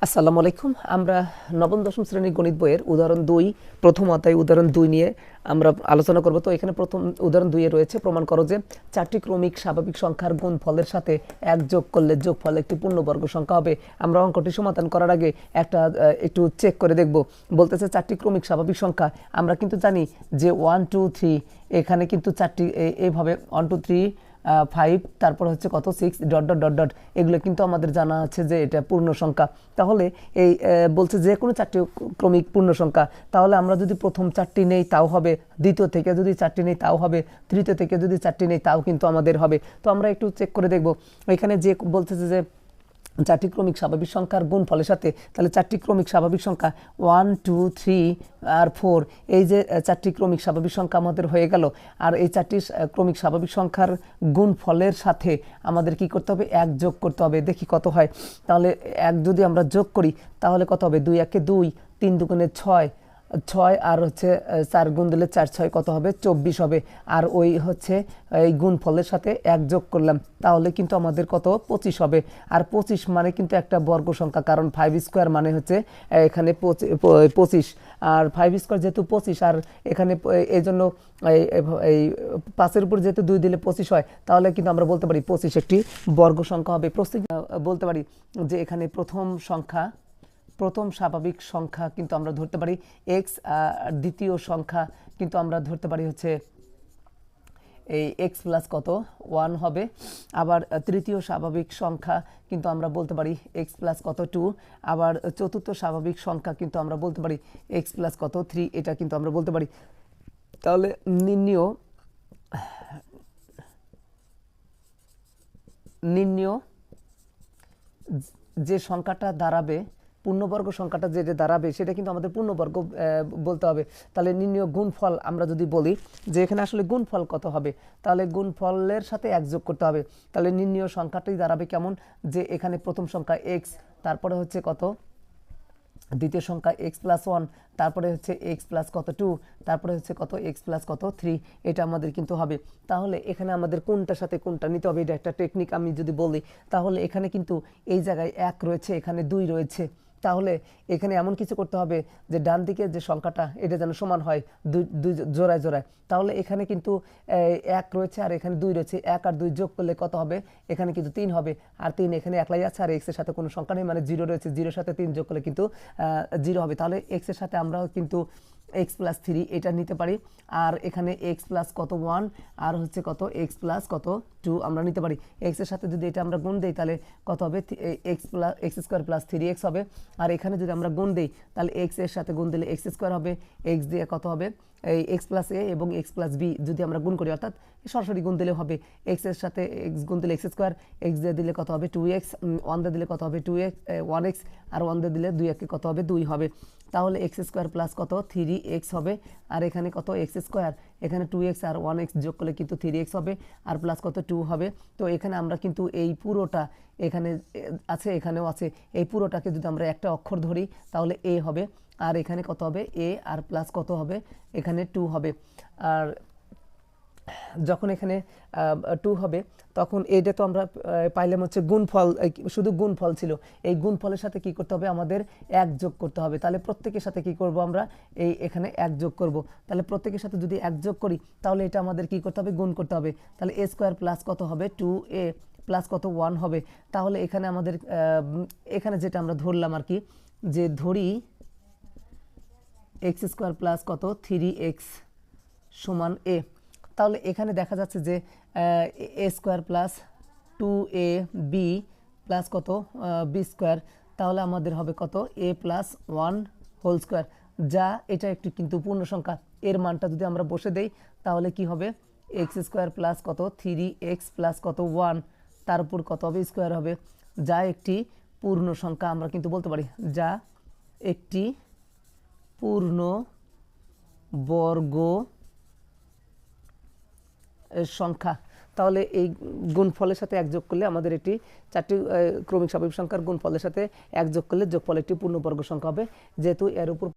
আসসালামু আলাইকুম। আমরা নবম, দশম শ্রেণির গণিত বইয়ের উদাহরণ দুই, প্রথম অধ্যায় উদাহরণ দুই নিয়ে আমরা আলোচনা করব। তো এখানে প্রথম উদাহরণ দুইয়ে রয়েছে। প্রমাণ করো যে চারটি ক্রমিক স্বাভাবিক সংখ্যার গুণ ফলের সাথে এক যোগ করলে যোগ ফল একটি পূর্ণবর্গ সংখ্যা হবে। আমরা অঙ্কটি সমাধান করার আগে একটা একটু চেক করে দেখব। বলতেছে চারটি ক্রমিক স্বাভাবিক সংখ্যা। আমরা কিন্তু জানি যে ওয়ান টু থ্রি এখানে কিন্তু চারটি, এ- এইভাবে ওয়ান টু থ্রি ফাইভ তারপর হচ্ছে কত? Six dot dot dot dot এগুলো কিন্তু আমাদের জানা আছে যে এটা পূর্ণ সংখ্যা। তাহলে এই বলছে যে কোনো চারটি ক্রমিক পূর্ণ সংখ্যা, তাহলে আমরা যদি প্রথম চারটি নেই, তাও হবে। দ্বিতীয় থেকে যদি চারটি নেই, তাও হবে। তৃতীয় থেকে যদি চারটি নেই, তাও কিন্তু আমাদের হবে। তো আমরা একটু চেক করে দেখব। এখানে যে বলতেছে যে চারটি ক্রমিক স্বাভাবিক সংখ্যার গুণ ফলের সাথে, তাহলে চারটি ক্রমিক স্বাভাবিক সংখ্যা ওয়ান টু থ্রি আর ফোর এই যে চারটি ক্রমিক স্বাভাবিক সংখ্যা আমাদের হয়ে গেল। আর এই চারটি ক্রমিক স্বাভাবিক সংখ্যার গুণ ফলের সাথে আমাদের কি করতে হবে? এক যোগ করতে হবে। দেখি কত হয়। তাহলে এক যদি আমরা যোগ করি, তাহলে কত হবে? দুই একে দুই, তিন দুগুণে ছয় ছয় আর হচ্ছে চার গুণ দিলে চার, ছয় কত হবে? চব্বিশ হবে। আর ওই হচ্ছে, এই গুণ ফলের সাথে এক যোগ করলাম, তাহলে কিন্তু আমাদের কত? পঁচিশ হবে। আর পঁচিশ মানে কিন্তু একটা বর্গ সংখ্যা, কারণ ফাইভ স্কোয়ার মানে হচ্ছে এখানে পঁচিশ। আর ফাইভ স্কোয়ার যেহেতু পঁচিশ, আর এখানে, এই জন্য, এই পাঁচের উপর যেহেতু দুই দিলে পঁচিশ হয়, তাহলে কিন্তু আমরা বলতে পারি পঁচিশ একটি বর্গ সংখ্যা হবে। প্রস্তুত বলতে পারি যে এখানে প্রথম সংখ্যা প্রথম স্বাভাবিক সংখ্যা কিন্তু আমরা ধরতে পারি এক্স দ্বিতীয় সংখ্যা কিন্তু আমরা ধরতে পারি হচ্ছে এই এক্স প্লাস কত? ওয়ান হবে। আবার তৃতীয় স্বাভাবিক সংখ্যা কিন্তু আমরা বলতে পারি এক্স প্লাস কত? টু আবার চতুর্থ স্বাভাবিক সংখ্যা কিন্তু আমরা বলতে পারি এক্স প্লাস কত? থ্রি এটা কিন্তু আমরা বলতে পারি। তাহলে নির্ণীয় নির্ণীয় যে সংখ্যাটা দাঁড়াবে পূর্ণবর্গ সংখ্যাটা যেটা দাঁড়াবে, সেটা কিন্তু আমাদের পূর্ণবর্গ বলতে হবে। তাহলে নির্ণীয় গুণফল আমরা যদি বলি যে এখানে আসলে গুণফল কত হবে, তাহলে গুণফলের সাথে এক যোগ করতে হবে। তাহলে নির্ণীয় সংখ্যাটাই দাঁড়াবে কেমন? যে এখানে প্রথম সংখ্যা এক্স তারপরে হচ্ছে কত? দ্বিতীয় সংখ্যা এক্স প্লাস ওয়ান তারপরে হচ্ছে এক্স প্লাস কত টু তারপরে হচ্ছে কত এক্স প্লাস কত থ্রি এটা আমাদের কিন্তু হবে। তাহলে এখানে আমাদের কোনটার সাথে কোনটা নিতে হবে, এটা একটা টেকনিক আমি যদি বলি, তাহলে এখানে কিন্তু এই জায়গায় এক রয়েছে, এখানে দুই রয়েছে। তাহলে এখানে এমন কিছু করতে হবে যে ডান দিকে যে সংখ্যাটা, এটা যেন সমান হয় দুই জোড়ায় জোড়ায়। তাহলে এখানে কিন্তু এক রয়েছে আর এখানে দুই রয়েছে। এক আর দুই যোগ করলে কত হবে? এখানে কিন্তু তিন হবে। আর তিন এখানে একলাই আছে আর এক্সের সাথে কোনো সংখ্যা নেই মানে জিরো রয়েছে। জিরোর সাথে তিন যোগ করলে কিন্তু জিরো হবে। তাহলে এক্সের সাথে আমরাও কিন্তু এক্স প্লাস থ্রি এটা নিতে পারি, আর এখানে এক্স প্লাস কত ওয়ান আর হচ্ছে কত এক্স প্লাস কত টু আমরা নিতে পারি। এক্সের সাথে যদি এটা আমরা গুণ দিই, তাহলে কত হবে? X plus x square plus three x হবে। আর এখানে যদি আমরা গুণ দিই, তাহলে এক্সের সাথে গুণ দিলে এক্স স্কোয়ার হবে। এক্স দিয়ে কত হবে? এই এক্স প্লাস এ এবং এক্স প্লাস বি যদি আমরা গুণ করি, অর্থাৎ সরাসরি গুণ দিলে হবে এক্সের সাথে এক্স গুণ দিলে এক্স স্কোয়ার এক্স দিয়ে দিলে কত হবে? টু এক্স ওয়ান দিয়ে দিলে কত হবে? টু এক্স ওয়ান এক্স আর ওয়ান দিয়ে দিলে দুই একে কত হবে? দুই হবে। তাহলে এক্স স্কোয়ার প্লাস কত? থ্রি এক্স হবে। আর এখানে কত? এক্স স্কোয়ার এখানে টু এক্স আর ওয়ান এক্স যোগ করলে কিন্তু থ্রি এক্স হবে। আর প্লাস কত? টু হবে। তো এখানে আমরা কিন্তু এই পুরোটা এখানে আছে, এখানেও আছে। এই পুরোটাকে যদি আমরা একটা অক্ষর ধরি, তাহলে এ হবে। আর এখানে কত হবে? এ আর প্লাস কত হবে? এখানে টু হবে। আর যখন এখানে টু হবে, তখন এটা তো আমরা পাইলাম হচ্ছে গুণফল শুধু গুণফল ছিল। এই গুণফলের সাথে কি করতে হবে? আমাদের এক যোগ করতে হবে। তাহলে প্রত্যেকের সাথে কি করব আমরা? এই এখানে এক যোগ করব। তাহলে প্রত্যেকের সাথে যদি এক যোগ করি, তাহলে এটা আমাদের কি করতে হবে? গুণ করতে হবে। তাহলে এ স্কোয়ার প্লাস কত হবে? টু এ প্লাস কত? ওয়ান হবে। তাহলে এখানে আমাদের এখানে যেটা আমরা ধরলাম আর কি, যে ধরি এক্স স্কোয়ার প্লাস কত? থ্রি এক্স সমান এ তাহলে এখানে দেখা যাচ্ছে যে a square plus two a b plus কত? B square. তাহলে আমাদের হবে কত? A plus one whole square. যা এটা একটি কিন্তু পূর্ণ সংখ্যা। এর মানটা যদি আমরা বসে দেই, তাহলে কি হবে? এক্স স্কোয়ার প্লাস কত? থ্রি এক্স প্লাস কত? ওয়ান। তার উপর কত হবে? স্কোয়ার হবে। যা একটি পূর্ণ সংখ্যা আমরা কিন্তু বলতে পারি। যা একটি পূর্ণ বর্গ সংখ্যা। তাহলে এই গুণফলের সাথে একযোগ করলে আমাদের এটি চারটি ক্রমিক স্বাভাবিক সংখ্যার গুণফলের সাথে একযোগ করলে যোগফল একটি পূর্ণবর্গ সংখ্যা হবে। যেহেতু এর উপর